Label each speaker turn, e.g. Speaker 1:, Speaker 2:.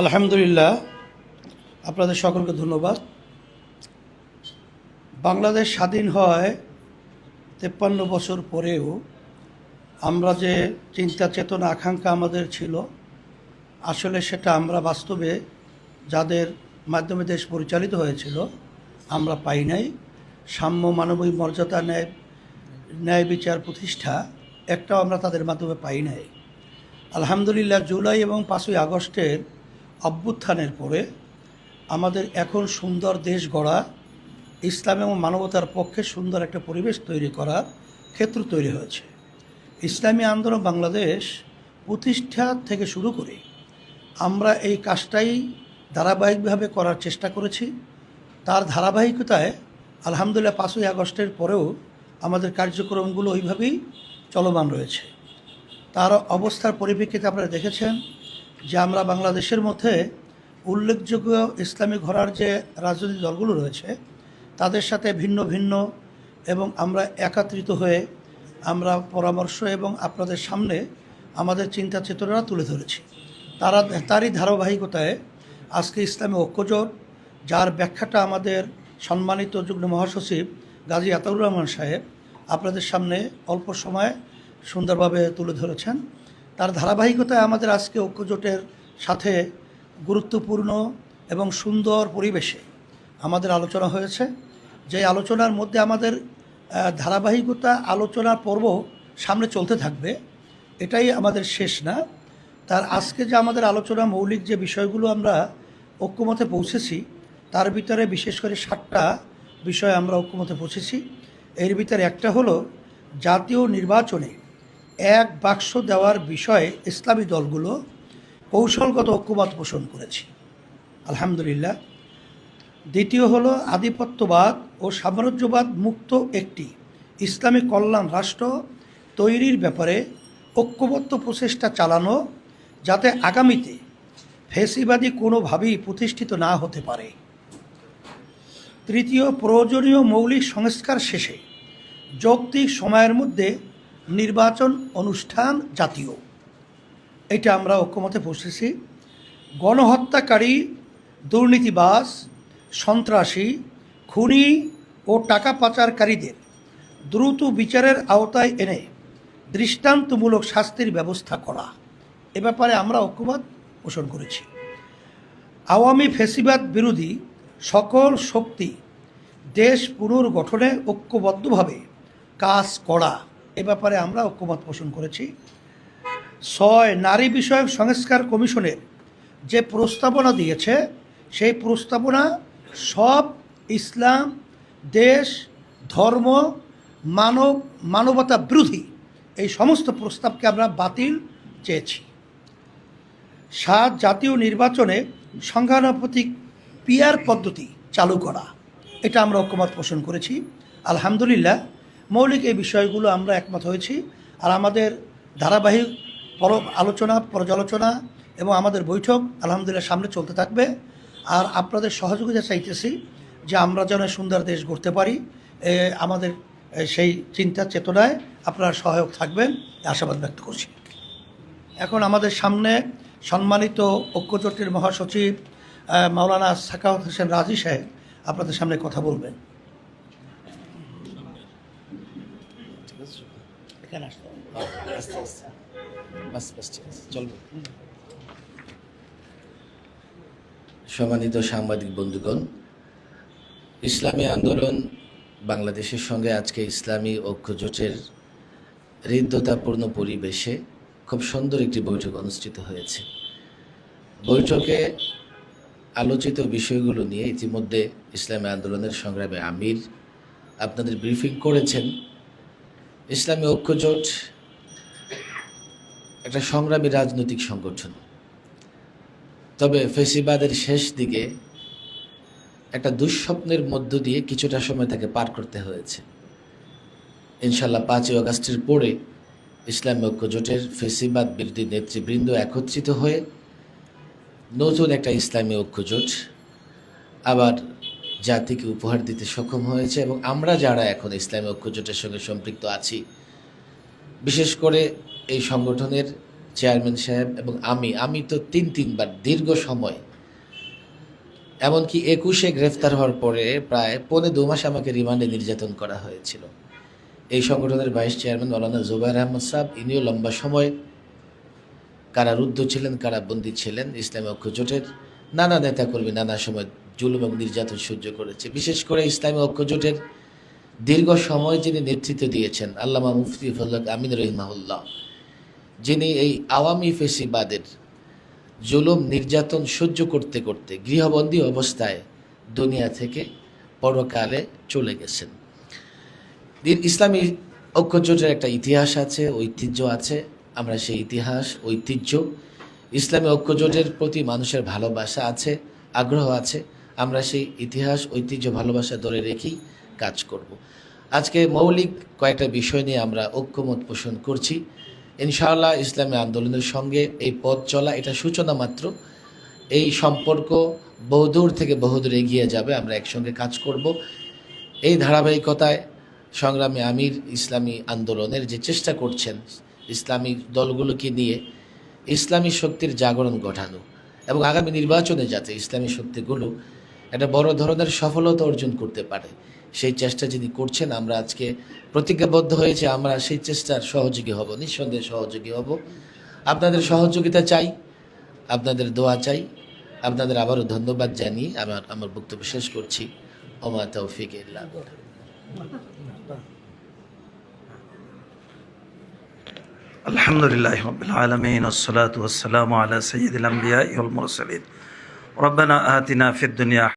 Speaker 1: আলহামদুলিল্লাহ, আপনাদের সকলকে ধন্যবাদ। বাংলাদেশ স্বাধীন হয় তেপ্পান্ন বছর পরেও আমরা যে চিন্তা, চেতনা, আকাঙ্ক্ষা আমাদের ছিল, আসলে সেটা আমরা বাস্তবে যাদের মাধ্যমে দেশ পরিচালিত হয়েছিল, আমরা পাই নাই। সাম্য মানবিক মর্যাদা ন্যায় ন্যায় বিচার প্রতিষ্ঠা একটাও আমরা তাদের মাধ্যমে পাই নাই। আলহামদুলিল্লাহ, জুলাই এবং পাঁচই আগস্টের অভ্যুত্থানের পরে আমাদের এখন সুন্দর দেশ গড়া, ইসলাম এবং মানবতার পক্ষে সুন্দর একটা পরিবেশ তৈরি করার ক্ষেত্র তৈরি হয়েছে। ইসলামী আন্দোলন বাংলাদেশ প্রতিষ্ঠা থেকে শুরু করে আমরা এই কাজটাই ধারাবাহিকভাবে করার চেষ্টা করেছি। তার ধারাবাহিকতায় আলহামদুলিল্লাহ পাঁচই আগস্টের পরেও আমাদের কার্যক্রমগুলো ওইভাবেই চলমান রয়েছে। তার অবস্থার পরিপ্রেক্ষিতে আপনারা দেখেছেন যে আমরা বাংলাদেশের মধ্যে উল্লেখযোগ্য ইসলামী ঘরার যে রাজনৈতিক দলগুলো রয়েছে, তাদের সাথে ভিন্ন ভিন্ন এবং আমরা একাত্রিত হয়ে আমরা পরামর্শ এবং আপনাদের সামনে আমাদের চিন্তা চেতনা তুলে ধরেছি। তারা, তারই ধারাবাহিকতায় আজকে ইসলামী ঐক্যজোট, যার ব্যাখ্যাটা আমাদের সম্মানিত যুগ্ম মহাসচিব গাজী আতাউর রহমান সাহেব আপনাদের সামনে অল্প সময়ে সুন্দরভাবে তুলে ধরেছেন। তার ধারাবাহিকতায় আমাদের আজকে ঐক্যজোটের সাথে গুরুত্বপূর্ণ এবং সুন্দর পরিবেশে আমাদের আলোচনা হয়েছে। যে আলোচনার মধ্যে আমাদের ধারাবাহিকতা আলোচনার পর্ব সামনে চলতে থাকবে, এটাই আমাদের শেষ না। তার আজকে যে আমাদের আলোচনা মৌলিক যে বিষয়গুলো আমরা ঐক্যমতে পৌঁছেছি, তার ভিতরে বিশেষ করে সাতটা বিষয় আমরা ঐক্যমতে পৌঁছেছি। এর ভিতরে একটা হলো জাতীয় নির্বাচনে এক বাক্স দেওয়ার বিষয়ে ইসলামী দলগুলো কৌশলগত ঐক্যবাদ পোষণ করেছি। আলহামদুলিল্লাহ। দ্বিতীয় হল আধিপত্যবাদ ও সাম্রাজ্যবাদ মুক্ত একটি ইসলামী কল্যাণ রাষ্ট্র তৈরির ব্যাপারে ঐক্যবদ্ধ প্রচেষ্টা চালানো যাতে আগামীতে ফেসিবাদী কোনোভাবেই প্রতিষ্ঠিত না হতে পারে। তৃতীয়, প্রয়োজনীয় মৌলিক সংস্কার শেষে যৌক্তিক সময়ের মধ্যে নির্বাচন, অনুষ্ঠান, জাতীয়। এটা আমরা ঐক্যমতে পৌঁছেছি গণহত্যাকারী দুর্নীতিবাস সন্ত্রাসী, খুনি ও টাকা পাচারকারীদের দ্রুত বিচারের আওতায় এনে দৃষ্টান্তমূলক শাস্তির ব্যবস্থা করা। এ ব্যাপারে আমরা ঐক্যমত পোষণ করেছি। আওয়ামী ফেসিবাদ বিরোধী সকল শক্তি দেশ পুনর্গঠনে ঐক্যবদ্ধভাবে কাজ করা। এ ব্যাপারে আমরা ঐক্যমত পোষণ করেছি। ছয়, নারী বিষয়ক সংস্কার কমিশনের যে প্রস্তাবনা দিয়েছে, সেই প্রস্তাবনা সব ইসলাম, দেশ, ধর্ম, মানব, মানবতা বিরোধী এই সমস্ত প্রস্তাবকে আমরা বাতিল চেয়েছি। সাত, জাতীয় নির্বাচনে সংখ্যানুপাতিক পিয়ার পদ্ধতি চালু করা, এটা আমরা ঐক্যমত পোষণ করেছি। আলহামদুলিল্লাহ মৌলিক এই বিষয়গুলো আমরা একমত হয়েছি। আর আমাদের ধারাবাহিক পর আলোচনা, পর্যালোচনা এবং আমাদের বৈঠক আলহামদুলিল্লাহ সামনে চলতে থাকবে। আর আপনাদের সহযোগিতা চাইতেছি যে আমরা যেন সুন্দর দেশ গড়তে পারি। আমাদের সেই চিন্তা, চেতনায় আপনারা সহায়ক থাকবেন। আশাবাদ ব্যক্ত করছি। এখন আমাদের সামনে সম্মানিত ঐক্যজোটের মহাসচিব মাওলানা সাকাওয়াত হোসেন রাজি সাহেব আপনাদের সামনে কথা বলবেন।
Speaker 2: সম্মানিত সাংবাদিক বন্ধুগণ, ইসলামী আন্দোলন বাংলাদেশের সঙ্গে আজকে ইসলামী ঐক্যজোটের হৃদ্যতাপূর্ণ পরিবেশে খুব সুন্দর একটি বৈঠক অনুষ্ঠিত হয়েছে। বৈঠকে আলোচিত বিষয়গুলো নিয়ে ইতিমধ্যে ইসলামী আন্দোলনের সংগ্রামে আমির আপনাদের ব্রিফিং করেছেন। ইসলামী ঐক্যজোট একটা সংগ্রামী রাজনৈতিক সংগঠন। তবে ফেসিবাদের শেষ দিকে একটা দুঃস্বপ্নের মধ্য দিয়ে কিছুটা সময় তাকে পার করতে হয়েছে। ইনশাল্লাহ পাঁচই অগাস্টের পরে ইসলামী ঐক্যজোটের ফেসিবাদ বিরোধী নেতৃবৃন্দ একত্রিত হয়ে নতুন একটা ইসলামী ঐক্যজোট আবার জাতিকে উপহার দিতে সক্ষম হয়েছে এবং আমরা যারা এখন ইসলামী ঐক্যজোটের সঙ্গে সম্পৃক্ত আছি, বিশেষ করে এই সংগঠনের চেয়ারম্যান সাহেব এবং আমি আমি তো তিন, তিনবার দীর্ঘ সময়, এমনকি একুশে গ্রেফতার হওয়ার পরে প্রায় পৌনে দু মাস আমাকে রিমান্ডে নির্যাতন করা হয়েছিল। এই সংগঠনের ভাইস চেয়ারম্যান মৌলানা জুবাইর আহমদ সাহেব, ইনিও লম্বা সময় কারারুদ্ধ ছিলেন কারা কারাবন্দী ছিলেন ইসলামী ঐক্য জোটের নানা নেতাকর্মী নানা সময় জুলুম এবং নির্যাতন সহ্য করেছে। বিশেষ করে ইসলামী ঐক্যজোটের দীর্ঘ সময় যিনি নেতৃত্ব দিয়েছেন, আল্লামা মুফতি ফজলক আমিন রহিমাহুল্লাহ, যিনি এই আওয়ামী ফেসিবাদের জুলুম, নির্যাতন সহ্য করতে করতে গৃহবন্দী অবস্থায় দুনিয়া থেকে পরকালে চলে গেছেন। ইসলামী ঐক্যজোটের একটা ইতিহাস আছে, ঐতিহ্য আছে। আমরা সেই ইতিহাস, ঐতিহ্য, ইসলামী ঐক্যজোটের প্রতি মানুষের ভালোবাসা আছে, আগ্রহ আছে। আমরা সেই ইতিহাস, ঐতিহ্য, ভালোবাসা ধরে রেখেই কাজ করব। আজকে মৌলিক কয়েকটা বিষয় নিয়ে আমরা ঐক্যমত পোষণ করছি। ইনশাআল্লাহ ইসলামী আন্দোলনের সঙ্গে এই পথ চলা এটা সূচনা মাত্র। এই সম্পর্ক বহুদূর থেকে বহুদূর এগিয়ে যাবে, আমরা একসঙ্গে কাজ করব। এই ধারাবাহিকতায় সংগ্রামী আমির ইসলামী আন্দোলনের যে চেষ্টা করছেন ইসলামী দলগুলোকে নিয়ে, ইসলামী শক্তির জাগরণ ঘটানো এবং আগামী নির্বাচনে যাতে ইসলামী শক্তিগুলো একটা বড় ধরনের সফলতা অর্জন করতে পারে সেই চেষ্টা যিনি করছেন আমরা আজকে প্রতিজ্ঞাবদ্ধ হয়েছে আমরা সেই চেষ্টার সহযোগী হব নিঃসন্দেহে সহযোগী হব আপনাদের সহযোগিতা চাই আপনাদের দোয়া চাই আপনাদের আবারও ধন্যবাদ জানিয়ে আমার আমার বক্তব্য শেষ করছি ওমা তৌফিক ইল্লা বিল্লাহ।
Speaker 3: الحمد لله رب العالمين والصلاة والسلام على سيد الأنبياء والمرسلين ربنا آتنا في الدنيا